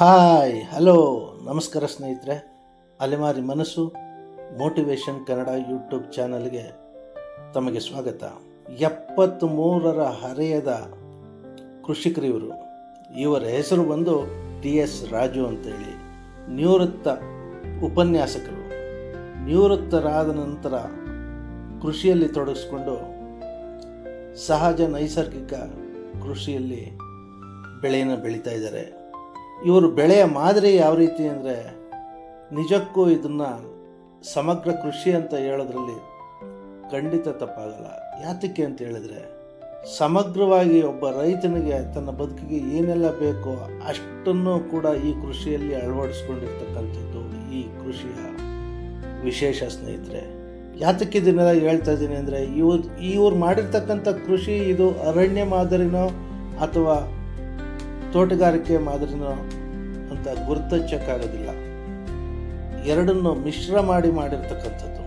Hi, hello, ನಮಸ್ಕಾರ ಸ್ನೇಹಿತರೆ. ಅಲೆಮಾರಿ ಮನಸ್ಸು ಮೋಟಿವೇಶನ್ ಕನ್ನಡ ಯೂಟ್ಯೂಬ್ ಚಾನಲ್ಗೆ ತಮಗೆ ಸ್ವಾಗತ. ಎಪ್ಪತ್ತ್ ಮೂರರ ಹರೆಯದ ಕೃಷಿಕರು ಇವರು ಇವರ ಹೆಸರು ಬಂದು ಟಿ ಎಸ್ ರಾಜು ಅಂತೇಳಿ ನಿವೃತ್ತ ಉಪನ್ಯಾಸಕರು. ನಿವೃತ್ತರಾದ ನಂತರ ಕೃಷಿಯಲ್ಲಿ ತೊಡಗಿಸ್ಕೊಂಡು ಸಹಜ ನೈಸರ್ಗಿಕ ಕೃಷಿಯಲ್ಲಿ ಬೆಳೆಯನ್ನು ಬೆಳೀತಾ ಇದ್ದಾರೆ. ಇವರು ಬೆಳೆಯ ಮಾದರಿ ಯಾವ ರೀತಿ ಅಂದರೆ ನಿಜಕ್ಕೂ ಇದನ್ನು ಸಮಗ್ರ ಕೃಷಿ ಅಂತ ಹೇಳೋದ್ರಲ್ಲಿ ಖಂಡಿತ ತಪ್ಪಾಗಲ್ಲ. ಯಾತಕ್ಕೆ ಅಂತ ಹೇಳಿದ್ರೆ ಸಮಗ್ರವಾಗಿ ಒಬ್ಬ ರೈತನಿಗೆ ತನ್ನ ಬದುಕಿಗೆ ಏನೆಲ್ಲ ಬೇಕೋ ಅಷ್ಟನ್ನು ಕೂಡ ಈ ಕೃಷಿಯಲ್ಲಿ ಅಳವಡಿಸ್ಕೊಂಡಿರ್ತಕ್ಕಂಥದ್ದು ಈ ಕೃಷಿಯ ವಿಶೇಷ ಸ್ನೇಹಿತರೆ. ಯಾತಕ್ಕೆ ಇದನ್ನೆಲ್ಲ ಹೇಳ್ತಾ ಇದ್ದೀನಿ ಅಂದರೆ ಇವ್ರು ಇವ್ರು ಮಾಡಿರ್ತಕ್ಕಂಥ ಕೃಷಿ ಇದು ಅರಣ್ಯ ಮಾದರಿನೋ ಅಥವಾ ತೋಟಗಾರಿಕೆ ಮಾದರಿನೋ ಅಂತ ಗುರುತಿಸಕ್ಕಾಗೋದಿಲ್ಲ ಎರಡನ್ನು ಮಿಶ್ರ ಮಾಡಿ ಮಾಡಿರ್ತಕ್ಕಂಥದ್ದು.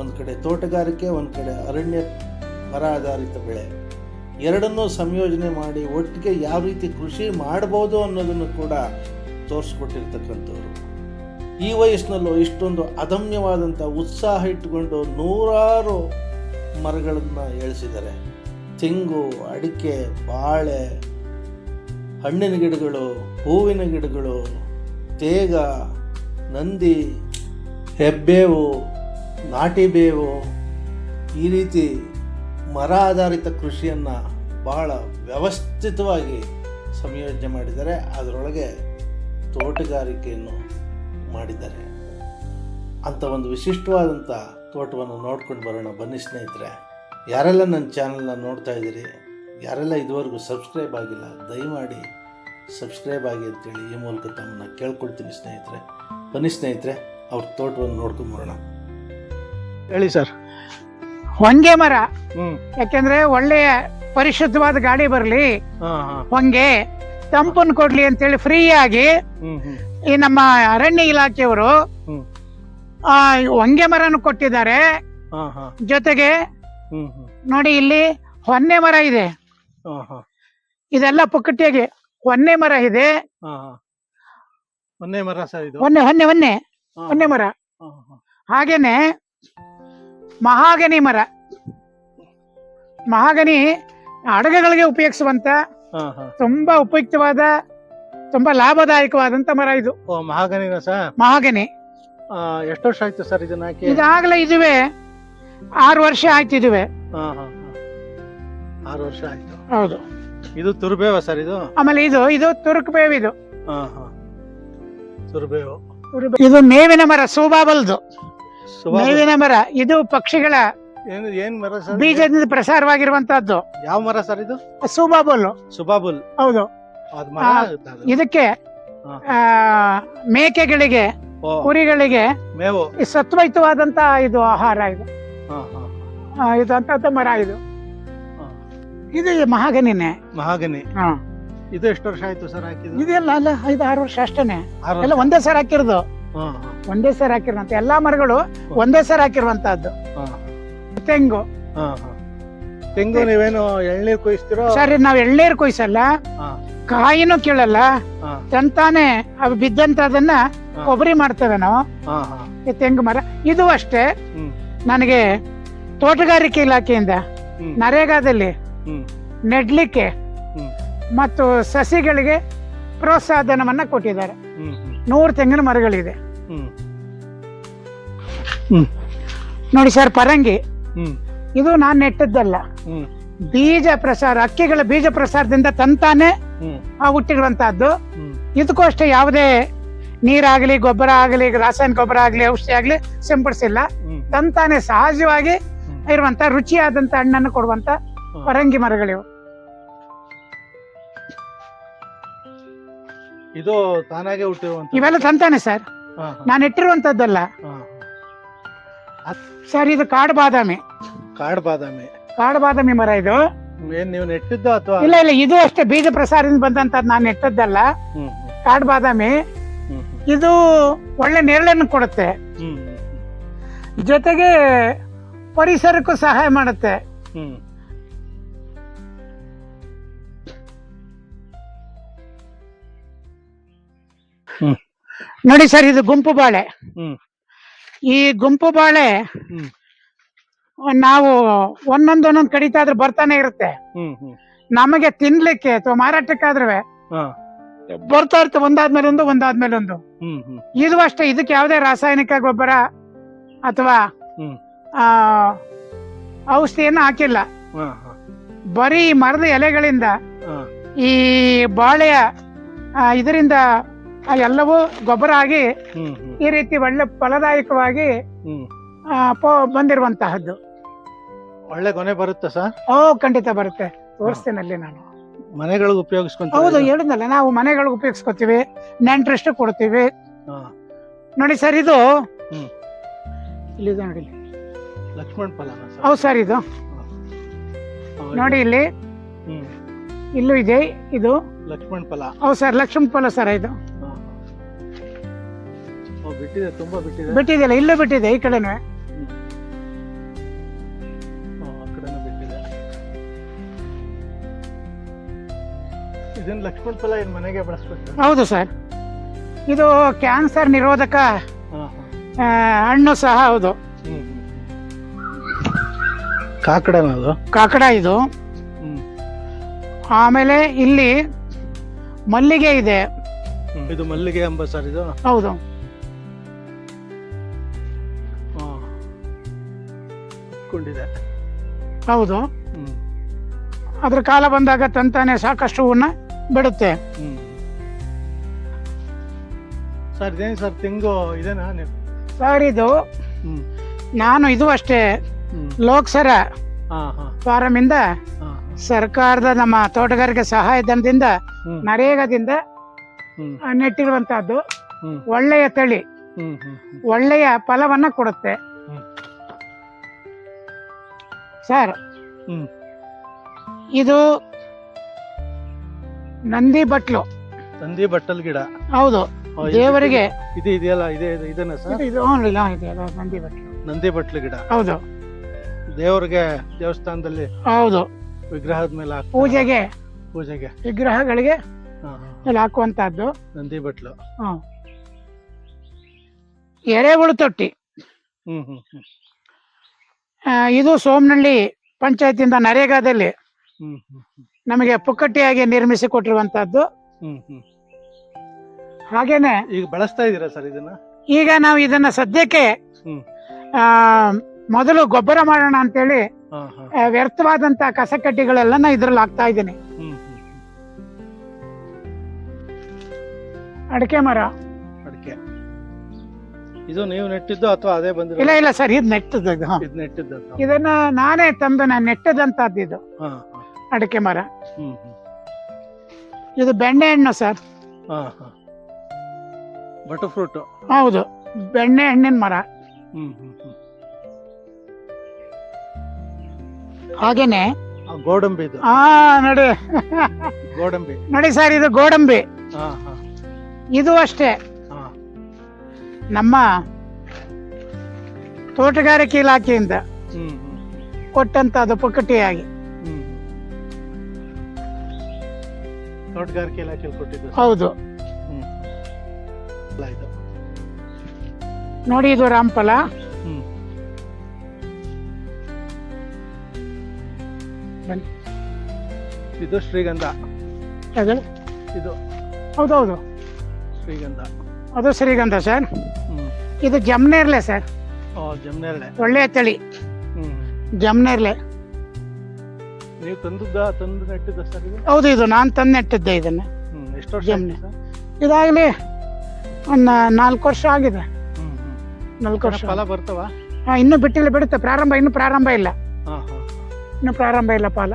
ಒಂದು ಕಡೆ ತೋಟಗಾರಿಕೆ, ಒಂದು ಕಡೆ ಅರಣ್ಯ ಮರ ಆಧಾರಿತ ಬೆಳೆ. ಎರಡನ್ನೂ ಸಂಯೋಜನೆ ಮಾಡಿ ಒಟ್ಟಿಗೆ ಯಾವ ರೀತಿ ಕೃಷಿ ಮಾಡಬಹುದು ಅನ್ನೋದನ್ನು ಕೂಡ ತೋರಿಸ್ಕೊಟ್ಟಿರ್ತಕ್ಕಂಥವ್ರು. ಈ ವಯಸ್ಸಿನಲ್ಲೂ ಇಷ್ಟೊಂದು ಅದಮ್ಯವಾದಂಥ ಉತ್ಸಾಹ ಇಟ್ಟುಕೊಂಡು ನೂರಾರು ಮರಗಳನ್ನು ಏಳಿಸಿದ್ದಾರೆ ತೆಂಗು, ಅಡಿಕೆ, ಬಾಳೆ ಹಣ್ಣಿನ ಗಿಡಗಳು, ಹೂವಿನ ಗಿಡಗಳು, ತೇಗ, ನಂದಿ, ಹೆಬ್ಬೇವು ನಾಟಿ ಬೇವು ಈ ರೀತಿ ಮರ ಆಧಾರಿತ ಕೃಷಿಯನ್ನು ಬಹಳ ವ್ಯವಸ್ಥಿತವಾಗಿ ಸಂಯೋಜನೆ ಮಾಡಿದ್ದಾರೆ. ಅದರೊಳಗೆ ತೋಟಗಾರಿಕೆಯನ್ನು ಮಾಡಿದ್ದಾರೆ. ಅಂಥ ಒಂದು ವಿಶಿಷ್ಟವಾದಂಥ ತೋಟವನ್ನು ನೋಡ್ಕೊಂಡು ಬರೋಣ. ಬನ್ನಿ ಸ್ನೇಹಿತರೆ. ಯಾರೆಲ್ಲ ನನ್ನ ಚಾನಲ್ನ ನೋಡ್ತಾ ಇದ್ದೀರಿ? ಯಾರೆಲ್ಲ ಇದುವರೆಗೂ ಸಬ್ಸ್ಕ್ರೈಬ್ ಆಗಿಲ್ಲ ದಯಮಾಡಿ ಸಬ್ಸ್ಕ್ರೈಬ್ ಆಗಿ ಅಂತೇಳಿ ಈ ಮೂಲಕ ತಮ್ಮನ್ನ ಕೇಳ್ಕೊಳ್ತೀನಿ ಸ್ನೇಹಿತರೆ. ಬನ್ನಿ ಸ್ನೇಹಿತರೆ ಅವ್ರ ತೋಟವನ್ನು ನೋಡ್ಕೊಂಡು ಬರೋಣ. ಹೇಳಿ ಸರ್. ಹೊಂಗೆ ಮರ. ಯಾಕೆಂದ್ರೆ ಒಳ್ಳೆಯ ಪರಿಶುದ್ಧವಾದ ಗಾಳಿ ಬರಲಿ. ಹಾ ಹಾ. ಹೊಂಗೆ ತಂಪನ್ ಕೊಡ್ಲಿ ಅಂತೇಳಿ ಫ್ರೀ ಆಗಿ ಈ ನಮ್ಮ ಅರಣ್ಯ ಇಲಾಖೆಯವರು ಆ ಹೊಂಗೆ ಮರನು ಕೊಟ್ಟಿದ್ದಾರೆ. ಹಾ ಹಾ. ಜೊತೆಗೆ ನೋಡಿ ಇಲ್ಲಿ ಹೊನ್ನೆ ಮರ ಇದೆ. ಇದೆಲ್ಲ ಪುಕ್ಕಟ್ಟಿಯಾಗಿ ಮರ ಇದೆ. ಒಂದೇ ಮರ ಸರ್ ಇದು? ಹೊನ್ನೆ ಮರ. ಹಾ. ಹಾಗೇನೆ ಮಹಾಗನಿ ಮರ. ಮಹಾಗನಿ ಅಡುಗೆಗಳಿಗೆ ಉಪಯೋಗಿಸುವಂತ ತುಂಬಾ ಉಪಯುಕ್ತವಾದ ತುಂಬಾ ಲಾಭದಾಯಕವಾದಂತ ಮರ ಇದು. ಮಹಾಗನಿ. ಮಹಾಗನಿ ಎಷ್ಟು ವರ್ಷ ಆಯ್ತು ಸರ್ ಇದನ್ನ ಇದಾಗಲೇ ಇದುವೆ ಆರು ವರ್ಷ ಆಯ್ತು ಇದುವೆ. ಆರು ವರ್ಷ ಆಯ್ತು. ಹೌದು. ಇದು ತುರ್ಬೇವ ಸರ್ ಇದು? ಆಮೇಲೆ ಇದು ಇದು ತುರುಕ್ ಬೇವು ಇದು. ಹಾ ಹಾ. ತುರ್ಬೇವು. ಇದು ಮೇವಿನ ಮರ ಸೂಬಾಬಲ್ದು ಮೇವಿನ ಮರ ಇದು ಪಕ್ಷಿಗಳ ಏನು ಏನ್ ಮರ ಸರ್ ಬೀಜದಿಂದ ಪ್ರಸಾರವಾಗಿರುವಂತಹದ್ದು. ಯಾವ ಮರ ಸರ್ ಇದು? ಸೂಬಾಬಲ್ ಸುಬಾಬುಲ್ ಹೌದು. ಅದ್ ಮರ ಆ, ಆಗುತ್ತಾ ಅದು? ಇದಕ್ಕೆ ಹಾ. ಆ, ಮೇಕೆಗಳಿಗೆ ಓ. ಕುರಿಗಳಿಗೆ ಮೇವು. ಈ ಸತ್ವಯುತವಾದಂತ ಇದು ಆಹಾರ ಇದು. ಹಾ ಹಾ ಆ, ಇದು ಅಂತ ಮರ ಇದು. ಇದು ಮಹಾಗನಿನೇ. ಮಹಾಗನಿ. ಹಾ. ಇದು ಎಷ್ಟು ವರ್ಷ ಆಯ್ತು ಸರ್ ಹಾಕಿದ್ದು? ಇದೆಲ್ಲ ಅಲ್ಲ ಐದು ಆರು ವರ್ಷ ಅಷ್ಟೇನೆ. ಆರು ಎಲ್ಲ ಒಂದೇ ಸರ್ ಹಾಕಿರೋದು. ಹಾ ಒಂದೇ ಸರ್ ಹಾಕಿರುವಂತ ಎಲ್ಲಾ ಮರಗಳು ಒಂದೇ ಸರ್ ಹಾಕಿರುವಂತಹದ್ದು. ಹಾ. ತೆಂಗು. ಹಾ ಹಾ. ತೆಂಗು ನೀವೇನು ಎಳ್ನೀರ್ ಕೊಯ್ಸ್ತಿರೋ? ಸರಿ ನಾವ್ ಎಳ್ನೀರ್ ಕೊಯ್ಸಲ್ಲ. ಹಾ. ಕಾಯಿನೂ ಕೀಳಲ್ಲ. ಹಾ. ತಂತಾನೆ ಅವು ಬಿದ್ದಂತದನ್ನ ಹಾ. ಕೊಬ್ಬರಿ ಮಾಡ್ತೇವೆ ನಾವು. ಹಾ ಹಾ. ಈ ತೆಂಗು ಮರ. ಇದು ಅಷ್ಟೇ. ಹ್ಮ್. ನನಗೆ ತೋಟಗಾರಿಕೆ ಇಲಾಖೆಯಿಂದ ಹ್ಮ್. ನರೇಗಾದಲ್ಲಿ ನೆಡ್ಲಿಕ್ಕೆ ಮತ್ತು ಸಸಿಗಳಿಗೆ ಪ್ರೋತ್ಸಾಹಧನವನ್ನ ಕೊಟ್ಟಿದ್ದಾರೆ. ನೂರು ತೆಂಗಿನ ಮರಗಳಿದೆ. ನೋಡಿ ಸರ್ ಪರಂಗಿ. ಇದು ನಾನು ನೆಟ್ಟದ್ದಲ್ಲ. ಬೀಜ ಪ್ರಸಾರ ಅಕ್ಕಿಗಳ ಬೀಜ ಪ್ರಸಾರದಿಂದ ತಂತಾನೆ ಹುಟ್ಟಿರುವಂತಹದ್ದು. ಇದಕ್ಕೂ ಅಷ್ಟೇ ಯಾವುದೇ ನೀರಾಗಲಿ ಗೊಬ್ಬರ ಆಗಲಿ ರಾಸಾಯನಿಕ ಗೊಬ್ಬರ ಆಗಲಿ ಔಷಧಿ ಆಗಲಿ ಸಿಂಪಡಿಸಿಲ್ಲ. ತಂತಾನೆ ಸಹಜವಾಗಿ. ಇರುವಂತ ರುಚಿಯಾದಂತ ಹಣ್ಣನ್ನು ಕೊಡುವಂತ. ಪರಂಗಿ ಮರಗಳಿವು. ಇದು ತಾನಾಗೆ ಹುಟ್ಟಿರುವಂತ ಇವೆಲ್ಲ ತಂತಾನೆ ಸರ್. ನಾನು ಇಟ್ಟಿರುವಂತದ್ದಲ್ಲ. ಸರ್ ಇದು ಕಾಡು ಬಾದಾಮಿ. ಕಾಡು ಬಾದಾಮಿ. ಕಾಡು ಬಾದಾಮಿ ಮರ ಇದು. ಏನ್ ನೀವು ನೆಟ್ಟಿದ್ದ ಅಥವಾ? ಇಲ್ಲ ಇಲ್ಲ ಇದು ಅಷ್ಟೇ ಬೀಜ ಪ್ರಸಾರದಿಂದ ಬಂದಂತ ನಾನು ನೆಟ್ಟದ್ದಲ್ಲ. ಕಾಡು ಬಾದಾಮಿ. ಇದು ಒಳ್ಳೆ ನೆರಳನ್ನು ಕೊಡುತ್ತೆ. ಜೊತೆಗೆ ಪರಿಸರಕ್ಕೂ ಸಹಾಯ ಮಾಡುತ್ತೆ. ನೋಡಿ ಸರ್ ಇದು ಗುಂಪು ಬಾಳೆ. ಈ ಗುಂಪು ಬಾಳೆ ನಾವು ಒಂದೊಂದ್ ಒಂದೊಂದ್ ಕಡಿತ ಆದ್ರೆ ಬರ್ತಾನೆ ಇರುತ್ತೆ. ನಮಗೆ ತಿನ್ಲಿಕ್ಕೆ ಅಥವಾ ಮಾರಾಟಕ್ಕಾದ್ರೆ ಬರ್ತಾ ಇರುತ್ತೆ ಒಂದಾದ್ಮೇಲೆ ಒಂದು ಒಂದಾದ್ಮೇಲೆ ಒಂದು. ಇದು ಅಷ್ಟೇ ಇದಕ್ಕೆ ಯಾವುದೇ ರಾಸಾಯನಿಕ ಗೊಬ್ಬರ ಅಥವಾ ಔಷಧಿಯನ್ನು ಹಾಕಿಲ್ಲ. ಬರೀ ಮರದ ಎಲೆಗಳಿಂದ ಈ ಬಾಳೆಯ ಇದರಿಂದ ಎಲ್ಲವೂ ಗೊಬ್ಬರ ಆಗಿ ಈ ರೀತಿ ಒಳ್ಳೆ ಫಲದಾಯಕವಾಗಿ ಬಂದಿರುವಂತಹದ್ದು. ಒಳ್ಳೆ ಕೊನೆ ಬರುತ್ತೆ ಸರ್? ಓ ಖಂಡಿತ ಬರುತ್ತೆ. ತೋರಿಸ್ತೇನೆ ಅಲ್ಲಿ ನಾನು. ಮನೆಗಳಿಗೆ ಉಪಯೋಗಿಸ್ಕೊಂತ ಹೌದು ಹೇಳಿದ್ನಲ್ಲ ನಾವು ಮನೆಗಳಿಗೆ ಉಪಯೋಗಿಸ್ಕೊತೀವಿ ನೆಂಟ್ರೆಸ್ಟ್ ಕೊಡ್ತೀವಿ. ನೋಡಿ ಸರ್ ಇದು ನೋಡಿ. ಇಲ್ಲಿ. ಲಕ್ಷ್ಮಣ್ ಫಲನ ಸರ್. ಹೌದು ಸರ್ ಇದು. ನೋಡಿ ಇಲ್ಲಿ. ಇಲ್ಲೂ ಇದೆ ಇದು. ಲಕ್ಷ್ಮಣ್ ಫಲ. ಹೌದು ಸರ್ ಲಕ್ಷ್ಮಣ ಫಲ ಸರ್ ಇದು. ಬಿಟ್ಟಿದೆ ತುಂಬಾ ಬಿಟ್ಟಿದೆ? ಬಿಟ್ಟಿದೆಯಲ್ಲ ಇಲ್ಲೂ ಬಿಟ್ಟಿದೆ ಈ ಕಡೆನೇ. ಆ ಕಡೆನೂ ಬಿಟ್ಟಿದೆ. ಇದನ್ನ ಲಕ್ಷ್ಮಣ್ ಫಲ ಏನ್ ಮನೆಗೆ ಬಳಸ್ಬೇಕು? ಹೌದು ಸರ್. ಇದು ಕ್ಯಾನ್ಸರ್ ನಿರೋಧಕ ಆ, ಹಣ್ಣು ಸಹ ಹೌದು. ಕಾಕಡ ಕಾಕಡನ ಅದು? ಕಾಕಡ ಇದು. ಆಮೇಲೆ ಇಲ್ಲಿ ಮಲ್ಲಿಗೆ ಇದೆ. ಇದು ಮಲ್ಲಿಗೆ ಎಂಬ ಸರ್ ಇದು? ಹೌದು. ಕೊಂಡಿದೆ ಹೌದು. ಅದ್ರ ಕಾಲ ಬಂದಾಗ ತಂತಾನೆ ಸಾಕಷ್ಟು ಹೂವನ್ನ ಬಿಡುತ್ತೆ. ಸರ್ ಇದೇನು ಸರ್ ತೆಂಗು ಇದೇನಾ ನೀವು? ಸರ್ ಇದು ನಾನು ಇದು ಅಷ್ಟೇ ಲೋಕ್ಸರ ಫಾರಂ ಇಂದ ಸರ್ಕಾರದ ನಮ್ಮ ತೋಟಗಾರಿಕೆ ಸಹಾಯಧನದಿಂದ ಧನದಿಂದ ನರೇಗಾದಿಂದ ನೆಟ್ಟಿರುವಂತಹದ್ದು ಒಳ್ಳೆಯ ತಳಿ. ಒಳ್ಳೆಯ ಫಲವನ್ನ ಕೊಡುತ್ತೆ. ಸರ್. ಇದು ನಂದಿ ಬಟ್ಲು. ನಂದಿ ಬಟ್ಟಲ್ ಗಿಡ. ಹೌದು. ದೇವರಿಗೆ. ಇದು ಇದೆಯಲ್ಲ ಇದೆ ಇದೆ ಇದನ್ನ ಸರ್? ಇದು- ಇಲ್ಲ, ನಂದಿ ಬಟ್ಲು. ನಂದಿ ಬಟ್ಲು ಗಿಡ. ಹೌದು. ದೇವರಿಗೆ ದೇವಸ್ಥಾನದಲ್ಲಿ ಹೌದು. ವಿಗ್ರಹದ ಮೇಲೆ. ಪೂಜೆಗೆ. ಪೂಜೆಗೆ. ವಿಗ್ರಹಗಳಿಗೆ. ಹಾಕುವಂತಹದ್ದು. ನಂದಿ ಬಟ್ಲು. ಎರೆಹುಳು ತೊಟ್ಟಿ. ಹ್ಮ್ ಹ್ಮ್. ಇದು ಸೋಮನಹಳ್ಳಿ ಪಂಚಾಯತಿಯಿಂದ ನರೇಗಾದಲ್ಲಿ ನಮಗೆ ಪುಕ್ಕಟ್ಟಿಯಾಗಿ ನಿರ್ಮಿಸಿ ಕೊಟ್ಟಿರುವಂತಹದ್ದು ಹಾಗೇನೆ ಈಗ ಬಳಸ್ತಾ ಇದೀರಾ ಸರ್ ಇದನ್ನ? ಈಗ ನಾವು ಇದನ್ನ ಸದ್ಯಕ್ಕೆ. ಮೊದಲು ಗೊಬ್ಬರ ಮಾಡೋಣ ಅಂತೇಳಿ ವ್ಯರ್ಥವಾದಂತ ಕಸಕಟ್ಟಿಗಳೆಲ್ಲ ಇದ್ರಲ್ಲಿ ಹಾಕ್ತಾ ಇದ್ದೀನಿ. ಅಡಿಕೆ ಮರ. ಇದು ನೀವು ನೆಟ್ಟಿದ್ದು ಅಥವಾ ಅದೇ ಬಂದಿರೋ ಇಲ್ಲ ಇಲ್ಲ ಸರ್ ಇದು ನೆಟ್ಟದ್ದು ಇದು. ಹ. ಇದು ನೆಟ್ಟಿದ್ದು ಇದನ್ನ ನಾನೇ ತಂದು ನಾನು ನೆಟ್ಟದಂತದ್ದು ಇದು. ಹಾ ಹಾ. ಅಡಿಕೆ ಮರ. ಹ್ಮ್ ಹ್ಮ್. ಇದು ಬೆಣ್ಣೆ ಹಣ್ಣು ಸರ್. ಹಾ ಹಾ. Butter fruit? ಹೌದು ಬೆಣ್ಣೆ ಹಣ್ಣಿನ ಮರ. ಹ್ಮ್ ಹ್ಮ್ ಹ್ಮ್. ಹಾಗೇನೆ ಆ, ಗೋಡಂಬಿ ಇದು. ಆ ನೋಡಿ. ಗೋಡಂಬಿ. ನೋಡಿ ಸರ್ ಇದು ಗೋಡಂಬಿ. ಹಾ ಹಾ. ಇದು ಅಷ್ಟೇ. ನಮ್ಮ ತೋಟಗಾರಿಕೆ ಇಲಾಖೆಯಿಂದ ಕೊಟ್ಟಂತ ಅದು ಪುಕ್ಕಟಿಯಾಗಿ ತೋಟಗಾರಿಕೆ ಇಲಾಖೆಯಲ್ಲಿ ಕೊಟ್ಟಿದ್ದು. ಹೌದು. ನೋಡಿ ಇದು ರಾಮಫಲ. ಬನ್ನಿ. ಇದು ಶ್ರೀಗಂಧ. ಇದು ಹೌದೌದು. ಶ್ರೀಗಂಧ. ಅದು ಶ್ರೀಗಂಧ ಸರ್ ಇದು ಜಮ್ನೇರ್ಲೆ ಸರ್ ಒಳ್ಳೆಯ ತಳಿ. ಜಮ್ನೇರ್ಲೆ. ನೀವು ತಂದದ್ದ ತಂದು ನೆಟ್ಟಿದ್ದ ಸರ್ ಇದು? ಹೌದು ಇದು ನಾನು ತಂದು ನೆಟ್ಟಿದ್ದೆ ಇದನ್ನ. ಎಷ್ಟು ವರ್ಷ ಜಮ್ನೆ. ಇದಾಗಲಿ ಒಂದು ನಾಲ್ಕು ವರ್ಷ ಆಗಿದೆ. ನಾಲ್ಕು ವರ್ಷ. ಫಲ ಬರ್ತಾವ? ಹಾಂ ಇನ್ನೂ ಬಿಟ್ಟಿಲ್ಲ ಬಿಡುತ್ತೆ. ಪ್ರಾರಂಭ ಇನ್ನೂ ಪ್ರಾರಂಭ ಇಲ್ಲ. ಇನ್ನು ಪ್ರಾರಂಭ ಇಲ್ಲ ಪಾಲ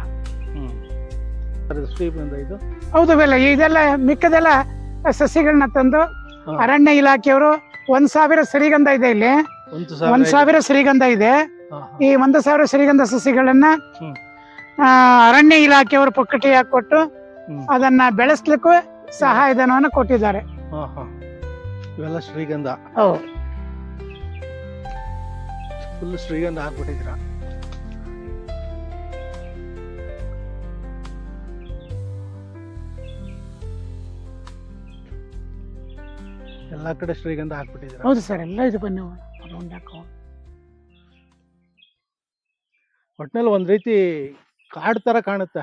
ಹೌದು ಬೆಲ್ಲ. ಇದೆಲ್ಲ ಮಿಕ್ಕದೆಲ್ಲ ಸಸಿಗಳನ್ನ ತಂದು. ಅರಣ್ಯ ಇಲಾಖೆಯವರು ಒಂದ್ ಸಾವಿರ ಶ್ರೀಗಂಧ ಇದೆ ಇಲ್ಲಿ. ಒಂದು ಸಾವಿರ ಶ್ರೀಗಂಧ ಇದೆ. ಈ ಒಂದು ಸಾವಿರ ಶ್ರೀಗಂಧ ಸಸಿಗಳನ್ನ ಅರಣ್ಯ ಇಲಾಖೆಯವರು ಪುಕ್ಕಟಿಯಾಗಿ ಕೊಟ್ಟು ಹ್ಮ್. ಅದನ್ನ ಬೆಳೆಸ್ಲಿಕ್ಕೂ ಸಹಾಯಧನವನ್ನು ಕೊಟ್ಟಿದ್ದಾರೆ. ಇವೆಲ್ಲ ಶ್ರೀಗಂಧ. ಹೌದು. ಫುಲ್ ಶ್ರೀಗಂಧ ಹಾಕ್ಬಿಟ್ಟಿದ್ದೀರಾ? ಎಲ್ಲಾ ಕಡೆ ಶ್ರೀಗಂಧ ಹಾಕ್ಬಿಟ್ಟಿದ್ದೀರಾ? ಹೌದು ಸರ್ ಎಲ್ಲ ಇದು ಬನ್ನಿ ಅದೊಂದು ಹಾಕೋ. ಒಟ್ನಲ್ಲಿ ಒಂದ್ ರೀತಿ ಕಾಡು ತರ ಕಾಣುತ್ತೆ.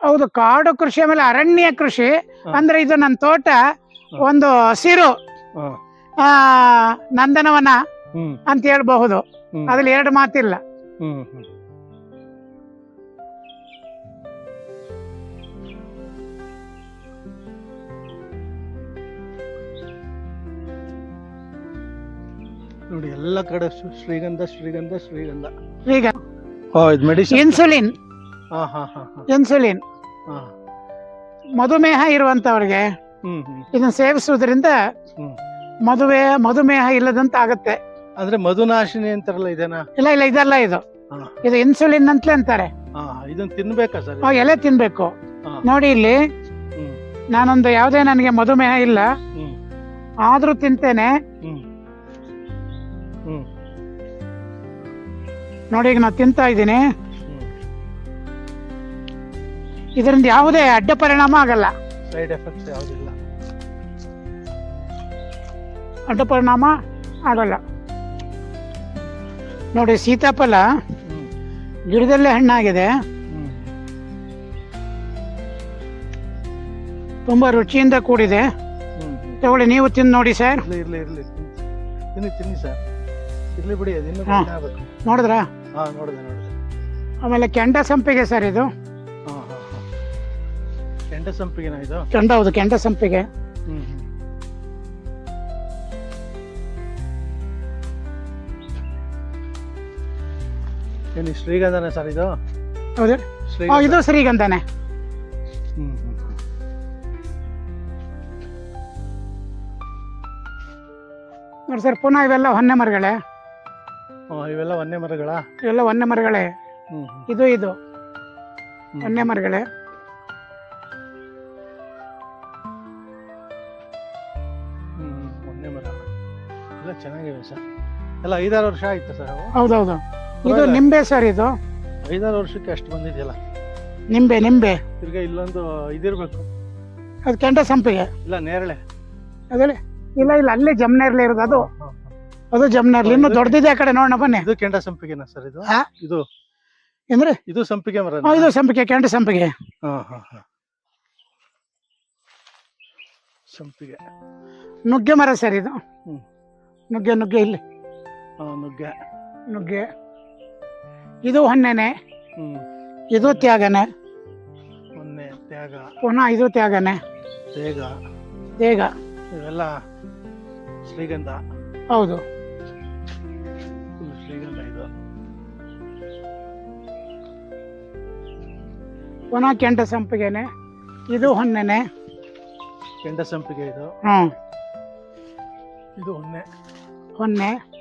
ಹೌದು ಕಾಡು ಕೃಷಿ ಆಮೇಲೆ ಅರಣ್ಯ ಕೃಷಿ. ಅಂದ್ರೆ ಇದು ನನ್ನ ತೋಟ ಒಂದು ಹಸಿರು ಆ ನಂದನವನ ಅಂತ ಹೇಳ್ಬಹುದು. ಅದ್ರಲ್ಲಿ ಎರಡು ಮಾತಿಲ್ಲ. ಹ್ಮ್ ಹ್ಮ್. ನೋಡಿ ಎಲ್ಲ ಕಡೆ ಶ್ರೀ- ಶ್ರೀಗಂಧ ಶ್ರೀಗಂಧ ಶ್ರೀಗಂಧ. ಈಗ ಓ ಇದು ಮೆಡಿಸಿನ್. ಇನ್ಸುಲಿನ್. ಹಾ ಹಾ ಹಾ ಹಾ. ಇನ್ಸುಲಿನ್. ಹಾ. ಮಧುಮೇಹ ಇರುವಂತವ್ರಿಗೆ ಹ್ಮ್ ಹ್ಮ್. ಇದನ್ನ ಸೇವಿಸುವುದರಿಂದ ಹ್ಮ್. ಮದುವೆ ಮಧುಮೇಹ ಇಲ್ಲದಂತ ಆಗುತ್ತೆ ಅಂದ್ರೆ ಮಧುನಾಶಿನಿ ಅಂತಾರಲ್ಲ ಇದನ್ನ? ಇಲ್ಲ ಇಲ್ಲ ಇದಲ್ಲ ಇದು. ಹಾ. ಇದು ಇನ್ಸುಲಿನ್ ಅಂತಲೇ ಅಂತಾರೆ. ಹಾ ಇದನ್ನ ತಿನ್ಬೇಕಾ ಸರ್? ಆ ಎಲೆ ತಿನ್ಬೇಕು. ಹಾ. ನೋಡಿ ಇಲ್ಲಿ ಹ್ಮ್. ನಾನೊಂದು ಯಾವುದೇ ನನಗೆ ಮಧುಮೇಹ ಇಲ್ಲ. ಹ್ಮ್. ಆದ್ರೂ ತಿಂತೇನೆ. ಹ್ಮ್. ನೋಡಿ ಈಗ ನಾನು ತಿಂತಾ ಇದ್ದೀನಿ. ಇದರಿಂದ ಯಾವುದೇ ಅಡ್ಡ ಪರಿಣಾಮ ಆಗಲ್ಲ. ಸೈಡ್ ಎಫೆಕ್ಟ್ಸ್ ಯಾವುದಿಲ್ಲ ಅಡ್ಡ ಪರಿಣಾಮ ಆಗಲ್ಲ. ನೋಡಿ ಸೀತಾಫಲ ಗಿಡದಲ್ಲೇ ಹಣ್ಣಾಗಿದೆ. ತುಂಬಾ ರುಚಿಯಿಂದ ಕೂಡಿದೆ. ತಗೊಳ್ಳಿ ನೀವು ತಿಂದು ನೋಡಿ ಸರ್. ಇರ್ಲಿ ಇರ್ಲಿ ತಿನ್ನಿ ತಿನ್ನಿ ಸರ್. ಇರ್ಲಿ ಬಿಡಿ ಅದು ಇನ್ನೂ ಹಾ. ಕಡಿಮೆ ಆಗ್ಬೇಕು ನೋಡಿದ್ರಾ? ಹಾ ನೋಡಿದೆ ನೋಡಿದೆ. ಆಮೇಲೆ ಕೆಂಡ ಸಂಪಿಗೆ ಸರ್ ಇದು. ಹಾ ಹಾ ಹಾ. ಕೆಂಡ ಸಂಪಿಗೆನ ಇದು? ಕೆಂಡ ಹೌದು ಕೆಂಡ ಸಂಪಿಗೆ. ಹ್ಮ್ ಹ್ಮ್. ಏನು ಶ್ರೀಗಂಧನ ಸರ್ ಇದು? ಹೌದು. ಆ, ಇದು ಶ್ರೀಗಂಧನೆ. ಹ್ಮ್ ಹ್ಮ್ ಹ್ಮ್. ನೋಡಿ ಸರ್ ಪುನಃ ಇವೆಲ್ಲ ಹೊನ್ನೆ ಮರಗಳೇ. ಇವೆಲ್ಲ ವನ್ಯ ಮರಗಳ? ಇವೆಲ್ಲ ವನ್ಯ ಮರಗಳೇ. ಇದು ಇದು. ಒಂದೇ ಮರಗಳೇ. ಚೆನ್ನಾಗಿದೆ ವನ್ಯ ಮರ. ಎಲ್ಲ ಚೆನ್ನಾಗಿವೆ ಸರ್. ಎಲ್ಲ ಐದಾರು ವರ್ಷ ಆಯ್ತು ಸರ್ ಹೌದೌದು. ಇದು ನಿಂಬೆ ಸರ್ ಇದು. ಐದಾರು ವರ್ಷಕ್ಕೆ ಅಷ್ಟು ಬಂದಿದೆಯಲ್ಲ? ನಿಂಬೆ ನಿಂಬೆ. ತಿರ್ಗ ಇಲ್ಲೊಂದು ಇದಿರಬೇಕು. ಅದು ಕೆಂಡ ಸಂಪಿಗೆ. ಇಲ್ಲ ನೇರಳೆ. ಅದೇ ಇಲ್ಲ ಇಲ್ಲ ಅಲ್ಲೇ ಜಮ್ನೇರ್ಲಿ ಇರೋದು ಅದು. ಅದು ಜಮ್ನೇರ್ಲಿ. ಇನ್ನು ದೊಡ್ಡದಿದೆ ಆ ಕಡೆ ನೋಡೋಣ ಬನ್ನಿ. ಇದು ಕೆಂಡ ಸಂಪಿಗೆನ ಸರ್ ಇದು? ಹಾ? ಇದು ಏನ್ರಿ ಇದು ಸಂಪಿಗೆ ಮರ ಆ, ಇದು ಸಂಪಿಗೆ ಕೆಂಡ ಸಂಪಿಗೆ. ಹಾ ಹಾ ಸಂಪಿಗೆ. ನುಗ್ಗೆ ಮರ ಸರ್ ಇದು. ಹ್ಮ್. ನುಗ್ಗೆ ನುಗ್ಗೆ ಇಲ್ಲಿ. ಹಾ ನುಗ್ಗೆ. ನುಗ್ಗೆ. ಇದು ಹೊನ್ನೆನೆ. ಹ್ಮ್. ಇದು ತ್ಯಾಗನೆ. ಮೊನ್ನೆ ತ್ಯಾಗ. ಪುನಃ ಇದು ತ್ಯಾಗನೆ. ತೇಗ. ಬೇಗ ಇವೆಲ್ಲ ಶ್ರೀಗಂಧ. ಹೌದು. ಪುನಃ ಕೆಂಡ ಸಂಪಿಗೆನೆ ಇದು ಹೊನ್ನೆನೆ. ಕೆಂಡ ಸಂಪಿಗೆ ಇದು. ಹ್ಞೂ. ಇದು ಹೊನ್ನೆ. ಹೊನ್ನೆ.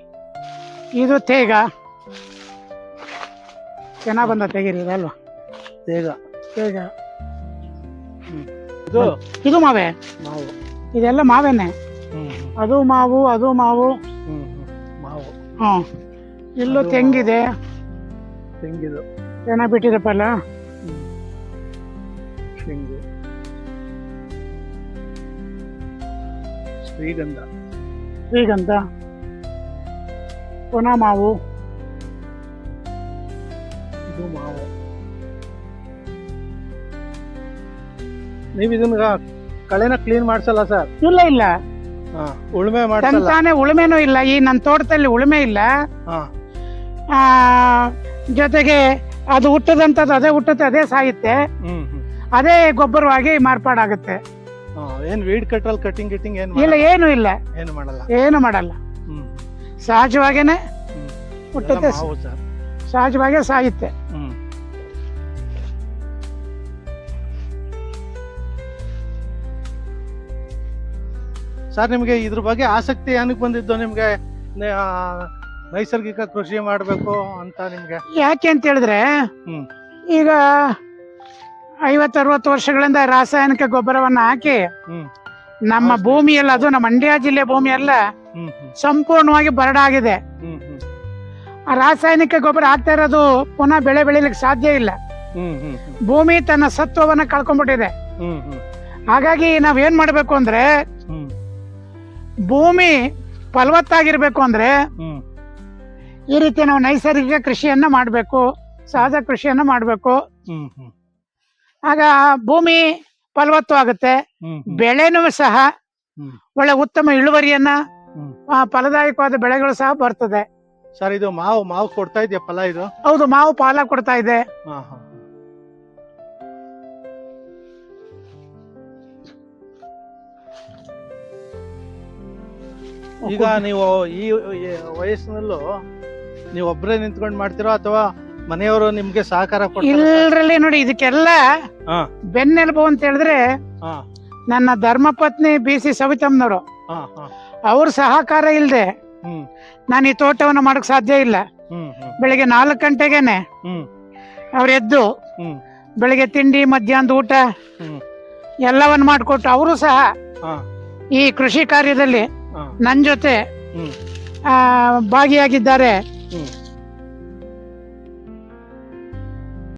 ಇದು ತೇಗ. ಚೆನ್ನಾಗಿ ಬಂದ ತೆಗೀರಿ ಅಲ್ವಾ? ತೇಗ. ತೇಗ. ಇದು ಇದು ಮಾವೆ. ಮಾವು. ಇದೆಲ್ಲ ಮಾವೇನೆ. ಅದು ಮಾವು ಅದು ಮಾವು. ಮಾವು. ಹ್ಞೂ. ಇಲ್ಲೂ ತೆಂಗಿದೆ. ತೆಂಗಿದು. ಚೆನ್ನಾಗಿ ಬಿಟ್ಟಿರಪ್ಪಲ್ಲ ತೆಂಗು ಶ್ರೀಗಂಧ ಶ್ರೀಗಂಧ ಪುನಃ ಮಾವು. ಇದು ಮಾವು. ನೀವು ಇದನ್ನ ಕಳೆನ ಕ್ಲೀನ್ ಮಾಡ್ಸಲ್ಲ ಸರ್? ಇಲ್ಲ ಇಲ್ಲ. ಹಾ ಉಳುಮೆ ಮಾಡ್ಸಲ್ಲ. ತಂತಾನೆ ಉಳುಮೆನೂ ಇಲ್ಲ. ಈ ನನ್ನ ತೋಟದಲ್ಲಿ ಉಳುಮೆ ಇಲ್ಲ. ಹಾ. ಆ, ಜೊತೆಗೆ ಅದು ಹುಟ್ಟದಂಥದ್ದು ಅದೇ ಹುಟ್ಟುತ್ತೆ ಅದೇ ಸಾಯುತ್ತೆ. ಹ್ಮ್. ಅದೇ ಗೊಬ್ಬರವಾಗಿ ಮಾರ್ಪಾಡಾಗುತ್ತೆ. ಏನ್ ವೀಡ್ ಕಟ್ರಲ್ ಕಟಿಂಗ್ ಗಿಟಿಂಗ್ ಏನು ಇಲ್ಲ? ಏನು ಇಲ್ಲ. ಏನು ಮಾಡಲ್ಲ? ಏನು ಮಾಡಲ್ಲ. ಸಹಜವಾಗೇನೆ ಹುಟ್ಟುತ್ತೆ ಸಹಜವಾಗೇ ಸಾಯುತ್ತೆ. ಸರ್ ನಿಮಗೆ ಇದ್ರ ಬಗ್ಗೆ ಆಸಕ್ತಿ ಏನಕ್ಕೆ ಬಂದಿದ್ದು? ನಿಮಗೆ ನೈಸರ್ಗಿಕ ಕೃಷಿ ಮಾಡಬೇಕು ಅಂತ ನಿಮಗೆ? ಯಾಕೆ ಅಂತ ಹೇಳಿದ್ರೆ ಈಗ ಐವತ್ತು ಅರವತ್ತು ವರ್ಷಗಳಿಂದ ರಾಸಾಯನಿಕ ಗೊಬ್ಬರವನ್ನ ಹಾಕಿ ನಮ್ಮ ಭೂಮಿಯಲ್ಲಿ ಭೂಮಿಯೆಲ್ಲ ಅದು ನಮ್ಮ ಮಂಡ್ಯ ಜಿಲ್ಲೆ ಭೂಮಿ ಎಲ್ಲ ಹ್ಮ್ ಹ್ಮ್. ಸಂಪೂರ್ಣವಾಗಿ ಬರಡಾಗಿದೆ. ಆ ರಾಸಾಯನಿಕ ಗೊಬ್ಬರ ಹಾಕ್ತಾ ಇರೋದು ಪುನಃ ಬೆಳೆ ಬೆಳಿಲಿಕ್ಕೆ ಸಾಧ್ಯ ಇಲ್ಲ. ಭೂಮಿ ತನ್ನ ಸತ್ವವನ್ನ ಕಳ್ಕೊಂಡ್ಬಿಟ್ಟಿದೆ. ಹಾಗಾಗಿ ನಾವ್ ಏನ್ ಮಾಡ್ಬೇಕು ಅಂದ್ರೆ ಭೂಮಿ ಫಲವತ್ತಾಗಿರ್ಬೇಕು ಅಂದ್ರೆ ಈ ರೀತಿ ನಾವು ನೈಸರ್ಗಿಕ ಕೃಷಿಯನ್ನ ಮಾಡಬೇಕು ಸಹಜ ಕೃಷಿಯನ್ನ ಮಾಡಬೇಕು. ಆಗ ಭೂಮಿ ಫಲವತ್ತು ಆಗುತ್ತೆ ಹ್ಮ್ ಹ್ಮ್. ಬೆಳೆನೂ ಸಹ. ಒಳ್ಳೆ ಉತ್ತಮ ಇಳುವರಿಯನ್ನ ಫಲದಾಯಕವಾದ ಬೆಳೆಗಳು ಸಹ ಬರ್ತದೆ. ಸರ್ ಇದು ಮಾವು ಮಾವು ಕೊಡ್ತಾ ಇದೆಯಾ ಫಲ ಇದು? ಹೌದು ಮಾವು ಫಲ ಕೊಡ್ತಾ ಇದೆ. ಈಗ ನೀವು ಈ ಈ ವಯಸ್ಸಿನಲ್ಲೂ ನೀವು ಒಬ್ಬರೇ ನಿಂತ್ಕೊಂಡು ಮಾಡ್ತೀರೋ ಅಥವಾ ಮನೆಯವರು ನಿಮ್ಗೆ ಸಹಕಾರ ಕೊಡ್ತಾರಾ? ಇಲ್ರಲ್ಲಿ ನೋಡಿ ಇದಕ್ಕೆಲ್ಲ ಹಾ. ಬೆನ್ನೆಲುಬು ಅಂತ ಹೇಳಿದ್ರೆ ಹಾ. ನನ್ನ ಧರ್ಮಪತ್ನಿ ಬಿ ಸಿ ಸವಿತಮ್ಮನವರು. ಹಾ ಹಾ. ಅವ್ರ ಸಹಕಾರ ಇಲ್ಲದೆ ಹ್ಮ್. ನಾನು ಈ ತೋಟವನ್ನು ಮಾಡಕ್ ಸಾಧ್ಯ ಇಲ್ಲ. ಹ್ಮ್ ಹ್ಮ್. ಬೆಳಿಗ್ಗೆ ನಾಲ್ಕು ಗಂಟೆಗೆನೆ ಹ್ಮ್. ಅವ್ರು ಎದ್ದು ಹ್ಮ್. ಬೆಳಿಗ್ಗೆ ತಿಂಡಿ ಮಧ್ಯಾಹ್ನದ ಊಟ ಎಲ್ಲವನ್ನ ಎಲ್ಲವನ್ನು ಮಾಡಿಕೊಟ್ಟು ಅವರು ಸಹ ಹಾ. ಈ ಕೃಷಿ ಕಾರ್ಯದಲ್ಲಿ ಹಾ. ನನ್ನ ಜೊತೆ ಹ್ಮ್. ಆ, ಭಾಗಿಯಾಗಿದ್ದಾರೆ. ಹ್ಮ್.